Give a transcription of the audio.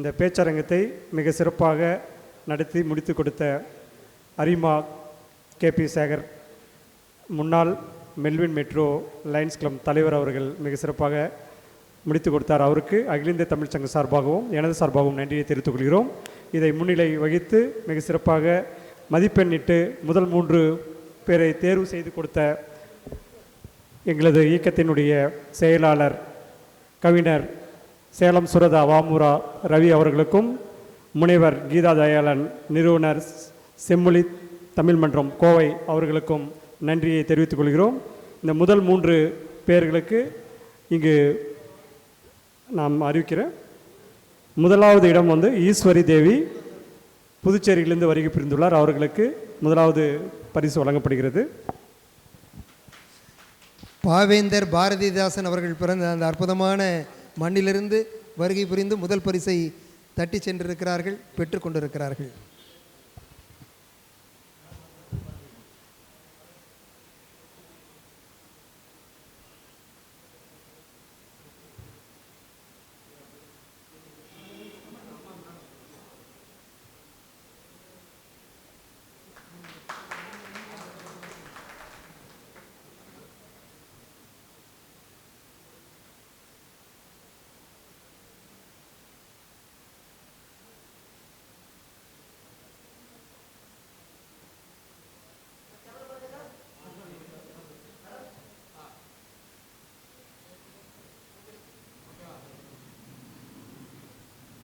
இந்த பேச்சரங்கத்தை மிக சிறப்பாக நடத்தி முடித்து கொடுத்த அரிமா கேபி சேகர் முன்னாள் மெல்வின் மெட்ரோ லைன்ஸ் கிளப் தலைவர் அவர்கள் மிக சிறப்பாக முடித்து கொடுத்தார். அவருக்கு அகில இந்திய தமிழ்ச் சங்க சார்பாகவும் எனது சார்பாகவும் நன்றியை தெரிவித்துக் கொள்கிறோம். இதை முன்னிலை வகித்து மிக சிறப்பாக மதிப்பெண்ணிட்டு முதல் மூன்று பேரை தேர்வு செய்து கொடுத்த எங்களது இயக்கத்தினுடைய செயலாளர் கவிஞர் சேலம் சுரதா வாமுரா ரவி அவர்களுக்கும் முனைவர் கீதா தயாளன் நிறுவனர் செம்மொழி தமிழ் மன்றம் கோவை அவர்களுக்கும் நன்றியை தெரிவித்துக் கொள்கிறோம். இந்த முதல் மூன்று பேர்களுக்கு இங்கு நாம் அறிவிக்கிறேன் முதலாவது இடம் வந்து ஈஸ்வரி தேவி புதுச்சேரியிலிருந்து வருகை புரிந்துள்ளார். அவர்களுக்கு முதலாவது பரிசு வழங்கப்படுகிறது. பாவேந்தர் பாரதிதாசன் அவர்கள் பிறந்த அந்த அற்புதமான மண்ணிலிருந்து வருகை புரிந்து முதல் பரிசை தட்டி சென்றிருக்கிறார்கள் பெற்று கொண்டிருக்கிறார்கள்.